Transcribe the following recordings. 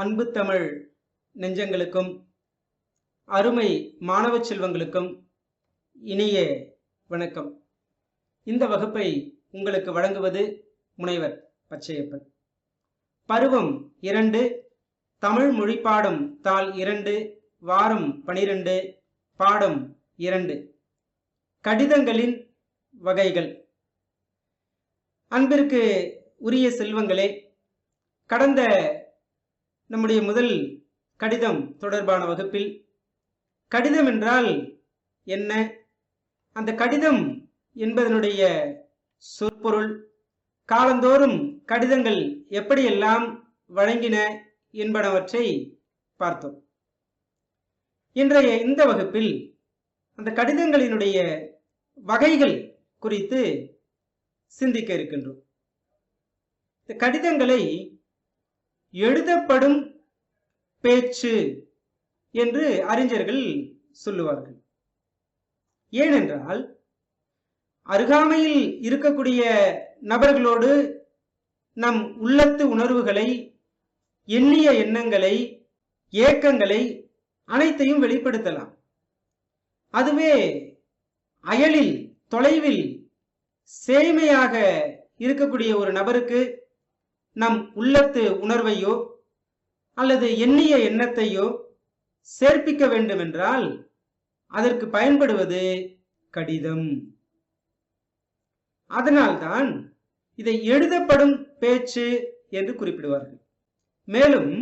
அன்பு தமிழ் நெஞ்சங்களுக்கும் அருமை மாணவ செல்வங்களுக்கும் இனிய வணக்கம். இந்த வகுப்பை உங்களுக்கு வழங்குவது முனைவர் பச்சையப்பன். பருவம் இரண்டு தமிழ் மொழிப்பாடம் தாள் இரண்டு வாரம் பனிரெண்டு பாடம் இரண்டு. கடிதங்களின் வகைகள். அன்பிற்கு உரிய செல்வங்களே கடந்த நம்முடைய முதல் கடிதம் தொடர்பான வகுப்பில் கடிதம் என்றால் என்ன? அந்த கடிதம் என்பதனுடைய சொற்பொருள் காலந்தோறும் கடிதங்கள் எப்படியெல்லாம் வழங்கின என்பனவற்றை பார்த்தோம். இன்றைய இந்த வகுப்பில் அந்த கடிதங்களினுடைய வகைகள் குறித்து சிந்திக்க இருக்கின்றோம். இந்த கடிதங்களை எழுதப்படும் பேச்சு என்று அறிஞர்கள் சொல்லுவார்கள். ஏனென்றால் அருகாமையில் இருக்கக்கூடிய நபர்களோடு நம் உள்ளத்து உணர்வுகளை எண்ணிய எண்ணங்களை ஏக்கங்களை அனைத்தையும் வெளிப்படுத்தலாம். அதுவே அயலில் தொலைவில் சேமையாக இருக்கக்கூடிய ஒரு நபருக்கு நம் உள்ளத்து உணர்வையோ அல்லது எண்ணிய எண்ணத்தையோ சேர்ப்பிக்க வேண்டுமென்றால் அதற்கு பயன்படுவது கடிதம். அதனால்தான் இதை எழுதப்படும் பேச்சு என்று குறிப்பிடுவார்கள். மேலும்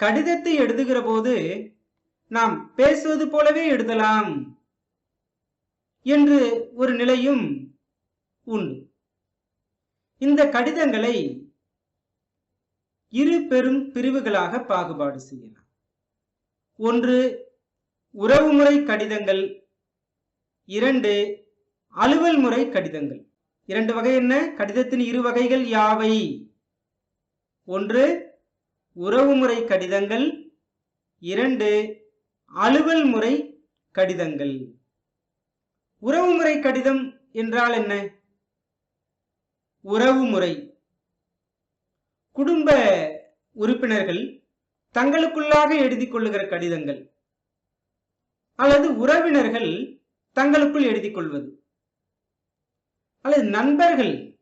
கடிதத்தை எழுதுகிற போது நாம் பேசுவது போலவே எழுதலாம் என்று ஒரு நிலையும் உண்டு. இந்த கடிதங்களை இரு பெரும் பிரிவுகளாக பாகுபாடு செய்யலாம். ஒன்று உறவுமுறை கடிதங்கள். இரண்டு அலுவல் முறை கடிதங்கள். இரண்டு வகை என்ன? கடிதத்தின் இரு வகைகள் யாவை? ஒன்று உறவுமுறை கடிதங்கள். இரண்டு அலுவல் முறை கடிதங்கள். உறவுமுறை கடிதம் என்றால் என்ன? உறவுமுறை குடும்ப உறுப்பினர்கள் தங்களுக்குள்ளாக எழுதி கொள்ளுகிற கடிதங்கள் அல்லது உறவினர்கள் தங்களுக்குள் எழுதி கொள்வது அல்லது நண்பர்கள்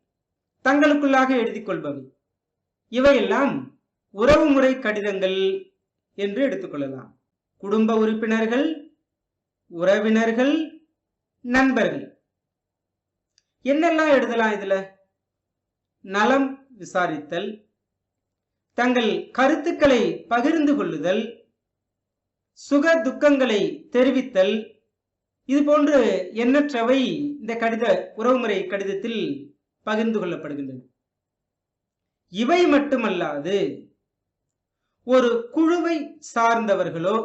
தங்களுக்குள்ளாக எழுதி கொள்பவை. இவையெல்லாம் உறவுமுறை கடிதங்கள் என்று எடுத்துக்கொள்ளலாம் குடும்ப உறுப்பினர்கள் உறவினர்கள் நண்பர்கள். என்னெல்லாம் எழுதலாம் இதுல? நலம் விசாரித்தல் தங்கள் கருத்துக்களை பகிர்ந்து கொள்ளுதல் சுக துக்கங்களை தெரிவித்தல் இது போன்று எண்ணற்றவை இந்த கடித உறவுமுறை கடிதத்தில் பகிர்ந்து கொள்ளப்படுகின்றன. இவை மட்டுமல்லாது ஒரு குழுவை சார்ந்தவர்களோ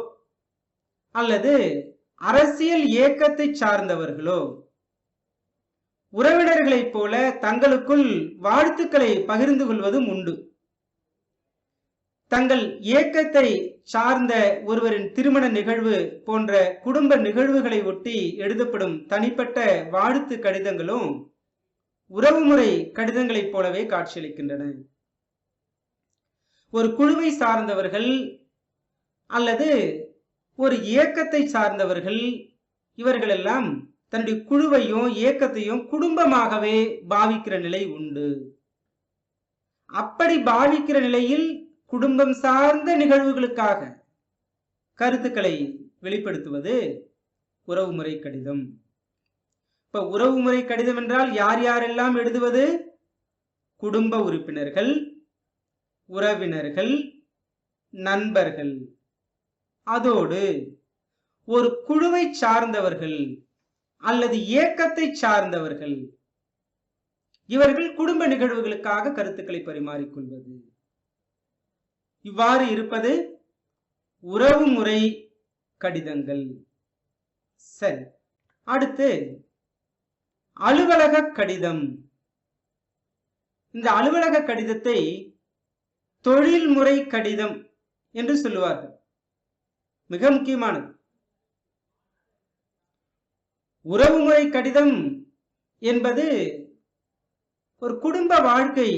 அல்லது அரசியல் இயக்கத்தை சார்ந்தவர்களோ உறவினர்களைப் போல தங்களுக்குள் வாழ்த்துக்களை பகிர்ந்து கொள்வதும் உண்டு. தங்கள் இயக்கத்தை சார்ந்த ஒருவரின் திருமண நிகழ்வு போன்ற குடும்ப நிகழ்வுகளை ஒட்டி எழுதப்படும் தனிப்பட்ட வாழ்த்து கடிதங்களும் உறவுமுறை கடிதங்களைப் போலவே காட்சியளிக்கின்றன. ஒரு குழுவை சார்ந்தவர்கள் அல்லது ஒரு இயக்கத்தை சார்ந்தவர்கள் இவர்களெல்லாம் தன்னுடைய குழுவையும் இயக்கத்தையும் குடும்பமாகவே பாவிக்கிற நிலை உண்டு. அப்படி பாவிக்கிற நிலையில் குடும்பம் சார்ந்த நிகழ்வுகளுக்காக கருத்துக்களை வெளிப்படுத்துவது உறவுமுறை கடிதம். இப்ப உறவுமுறை கடிதம் என்றால் யார் யாரெல்லாம் எழுதுவது? குடும்ப உறுப்பினர்கள் உறவினர்கள் நண்பர்கள். அதோடு ஒரு குழுவை சார்ந்தவர்கள் அல்லது இயக்கத்தை சார்ந்தவர்கள் இவர்கள் குடும்ப நிகழ்வுகளுக்காக கருத்துக்களை பரிமாறிக்கொள்வது. இவ்வாறு இருப்பது உறவுமுறை கடிதங்கள். சரி அடுத்து அலுவலக கடிதம். இந்த அலுவலக கடிதத்தை தொழில்முறை கடிதம் என்று சொல்லுவார்கள். மிக முக்கியமானது. உறவுமுறை கடிதம் என்பது ஒரு குடும்ப வாழ்க்கை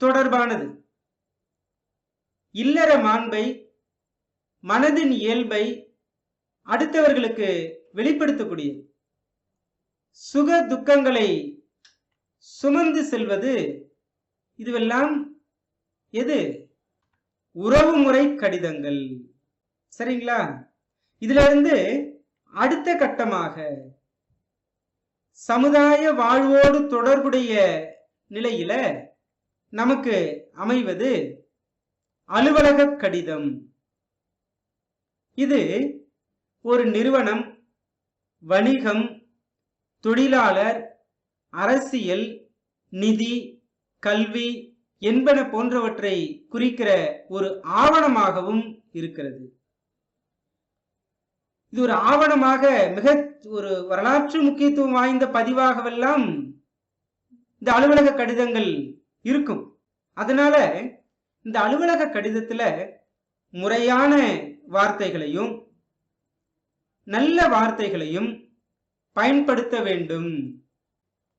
தொடர்பானது. இல்லற மாண்பை மனதின் இயல்பை அடுத்தவர்களுக்கு வெளிப்படுத்தக்கூடிய சுக துக்கங்களை சுமந்து செல்வது இதுவெல்லாம் எது? உறவுமுறை கடிதங்கள். சரிங்களா? இதுல இருந்து அடுத்த கட்டமாக சமுதாய வாழ்வோடு தொடர்புடைய நிலையில நமக்கு அமைவது அலுவலக கடிதம். இது ஒரு நிறுவனம் வணிகம் தொழிலாளர் அரசியல் நிதி கல்வி என்பன போன்றவற்றை குறிக்கிற ஒரு ஆவணமாகவும் இருக்கிறது. இது ஒரு ஆவணமாக மிக ஒரு வரலாற்று முக்கியத்துவம் வாய்ந்த பதிவாகவெல்லாம் இந்த அலுவலக கடிதங்கள் இருக்கும். அதனால இந்த அலுவலக கடிதத்துல முறையான வார்த்தைகளையும் நல்ல வார்த்தைகளையும் பயன்படுத்த வேண்டும்.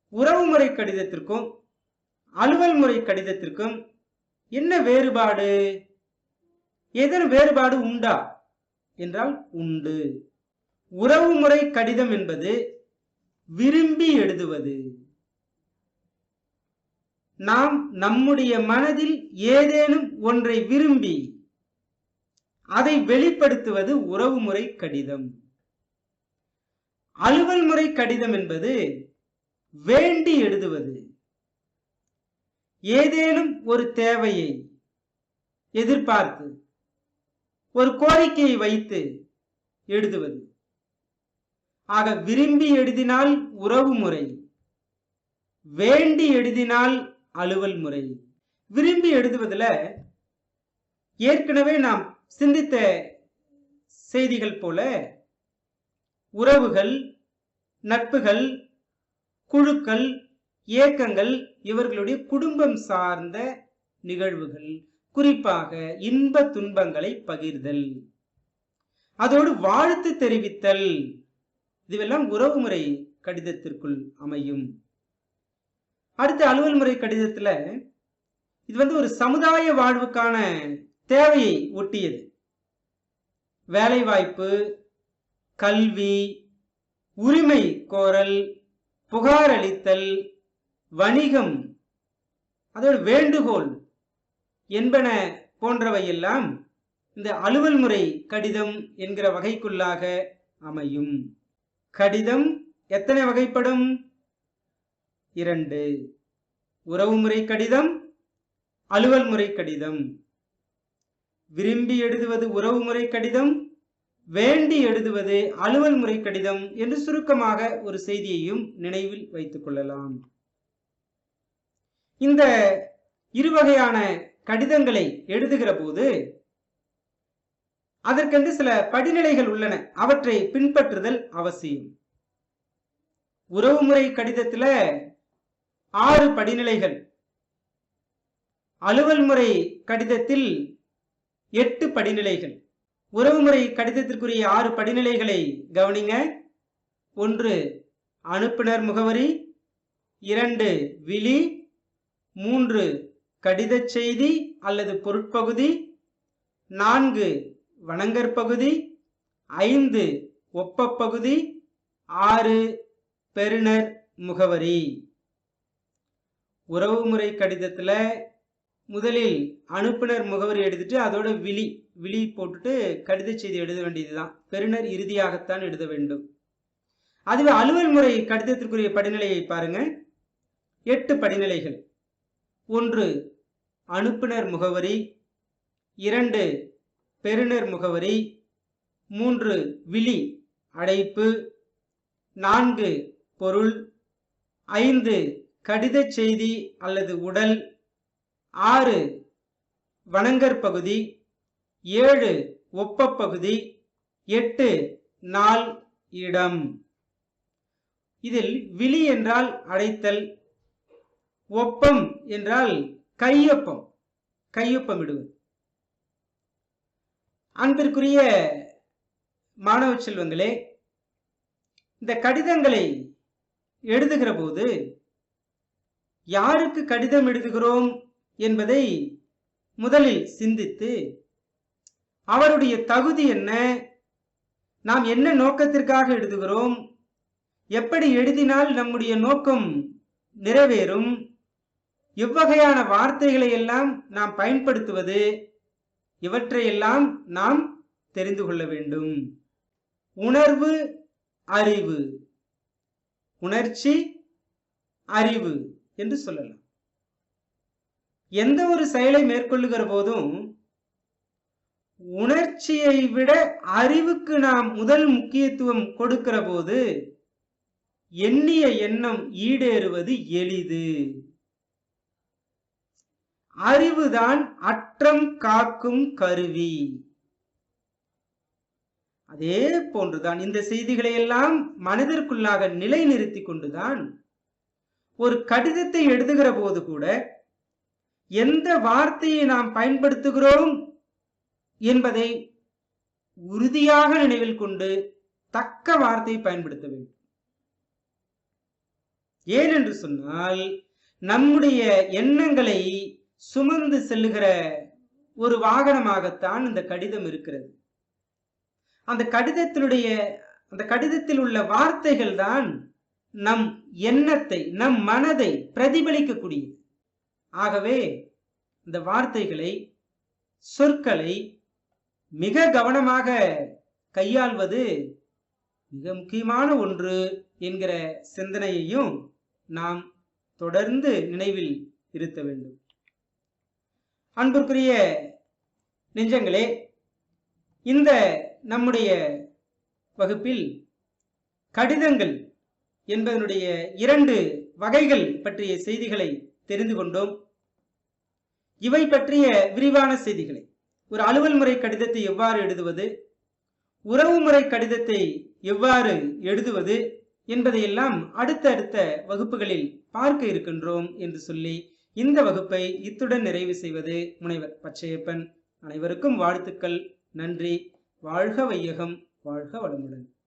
உறவுமுறை கடிதத்திற்கும் அலுவல் முறை கடிதத்திற்கும் என்ன வேறுபாடு? ஏதேனும் வேறுபாடு உண்டா? என்றால் உண்டு. உறவுமுறை கடிதம் என்பது விரும்பி எழுதுவது. நாம் நம்முடைய மனதில் ஏதேனும் ஒன்றை விரும்பி அதை வெளிப்படுத்துவது உறவுமுறை கடிதம். அலுவல் முறை கடிதம் என்பது வேண்டி எழுதுவது. ஏதேனும் ஒரு தேவையை எதிர்பார்த்து ஒரு கோரிக்கையை வைத்து எழுதுவது. ஆக விரும்பி எழுதினால் உறவு முறை வேண்டி எழுதினால் அலுவல் முறை. விரும்பி எழுதுவதுல ஏற்கனவே நாம் சிந்தித்த செய்திகள் போல உறவுகள் நட்புகள் குழுக்கள் இயக்கங்கள் இவர்களுடைய குடும்பம் சார்ந்த நிகழ்வுகள் குறிப்பாக இன்ப துன்பங்களை பகிர்தல். அதோடு வாழ்த்து தெரிவித்தல். இதுவெல்லாம் உறவுமுறை கடிதத்திற்குள் அமையும். அடுத்த அலுவல் முறை கடிதத்துல இது வந்து ஒரு சமுதாய வாழ்வுக்கான தேவையை ஒட்டியது. வேலைவாய்ப்பு கல்வி உரிமை கோரல் புகார் அளித்தல் வணிகம் அதோட வேண்டுகோள் என்பன போன்றவையெல்லாம் இந்த அலுவல் முறை கடிதம் என்கிற வகைக்குள்ளாக அமையும். கடிதம் எத்தனை வகைப்படும்? இரண்டு. உறவுமுறை கடிதம் அலுவல் முறை கடிதம். விரும்பி எழுதுவது உறவுமுறை கடிதம் வேண்டி எழுதுவது அலுவல் முறை கடிதம் என்று சுருக்கமாக ஒரு செய்தியையும் நினைவில் வைத்துக் கொள்ளலாம். இந்த இருவகையான கடிதங்களை எழுதுகிற போது அதற்கென்று சில படிநிலைகள் உள்ளன. அவற்றை பின்பற்றுதல் அவசியம். உறவுமுறை கடிதத்துல ஆறு படிநிலைகள். அலுவல் முறை கடிதத்தில் எட்டு படிநிலைகள். உறவுமுறை கடிதத்திற்குரிய ஆறு படிநிலைகளை கவனிங்க. ஒன்று அனுப்புனர் முகவரி. இரண்டு விழி. மூன்று கடிதச் செய்தி அல்லது பொருட்பகுதி. நான்கு வணங்கற்பகுதி ஐந்து ஒப்பப்பகுதி ஆறு பெறுநர் முகவரி. உறவுமுறை கடிதத்தில் முதலில் அனுப்புனர் முகவரி எடுத்துட்டு அதோட விழி விழி போட்டுட்டு கடித செய்தி எழுத வேண்டியதுதான். பெறுநர் இறுதியாகத்தான் எழுத வேண்டும். அதுவே அலுவல் முறை கடிதத்திற்குரிய படிநிலையை பாருங்க. எட்டு படிநிலைகள். ஒன்று அனுப்புனர் முகவரி. இரண்டு பெறுநர் முகவரி. மூன்று விழி அடைப்பு. நான்கு பொருள். ஐந்து கடித செய்தி அல்லது உடல். ஆறு வணங்கற் பகுதி. ஏழு ஒப்பப்பகுதி எட்டு நாள் இடம். இதில் விழி என்றால் அடைத்தல். ஒப்பம் என்றால் கையொப்பம். கையொப்பம் இடுவது அன்பிற்குரிய மாணவ செல்வங்களே இந்த கடிதங்களை எழுதுகிற போது யாருக்கு கடிதம் எழுதுகிறோம் என்பதை முதலில் சிந்தித்து அவருடைய தகுதி என்ன நாம் என்ன நோக்கத்திற்காக எழுதுகிறோம் எப்படி எழுதினால் நம்முடைய நோக்கம் நிறைவேறும் எவ்வகையான வார்த்தைகளை எல்லாம் நாம் பயன்படுத்துவது இவற்றையெல்லாம் நாம் தெரிந்து கொள்ள வேண்டும். உணர்வு அறிவு. உணர்ச்சி அறிவு. என்று சொல்லலாம். எந்த ஒரு செயலை மேற்கொள்ளுகிற போதும் உணர்ச்சியை விட அறிவுக்கு நாம் முதல் முக்கியத்துவம் கொடுக்கிற போது எண்ணிய எண்ணம் ஈடேறுவது எளிது. அறிவுதான் அற்றம் காக்கும் கருவி. அதே போன்றுதான் இந்த செய்திகளை எல்லாம் மனதிற்குள்ளாக நிலைநிறுத்தி கொண்டுதான் ஒரு கடிதத்தை எழுதுகிற போது கூட எந்த வார்த்தையை நாம் பயன்படுத்துகிறோம் என்பதை உறுதியாக நினைவில் கொண்டு தக்க வார்த்தையை பயன்படுத்த வேண்டும். ஏனென்று சொன்னால் நம்முடைய எண்ணங்களை சுமந்து செல்லுகிற ஒரு வாகனமாகத்தான் இந்த கடிதம் இருக்கிறது. அந்த கடிதத்தினுடைய அந்த கடிதத்தில் உள்ள வார்த்தைகள் தான் நம் எண்ணத்தை நம் மனதை பிரதிபலிக்கக்கூடியது. ஆகவே இந்த வார்த்தைகளை சொற்களை மிக கவனமாக கையாள்வது மிக முக்கியமான ஒன்று என்கிற சிந்தனையையும் நாம் தொடர்ந்து நினைவில் இருத்த வேண்டும். அன்பிற்குரிய நெஞ்சங்களே இந்த நம்முடைய வகுப்பில் கடிதங்கள் என்பதனுடைய இரண்டு வகைகள் பற்றிய செய்திகளை தெரிந்து கொண்டோம். இவை பற்றிய விரிவான செய்திகளை. ஒரு அலுவல் முறை கடிதத்தை எவ்வாறு எழுதுவது? உறவுமுறை கடிதத்தை எவ்வாறு எழுதுவது? என்பதையெல்லாம் அடுத்த அடுத்த வகுப்புகளில் பார்க்க இருக்கின்றோம் என்று சொல்லி இந்த வகுப்பை இத்துடன் நிறைவு செய்வது முனைவர் பச்சையப்பன். அனைவருக்கும் வாழ்த்துக்கள். நன்றி. வாழ்க வையகம். வாழ்க வளமுடன்.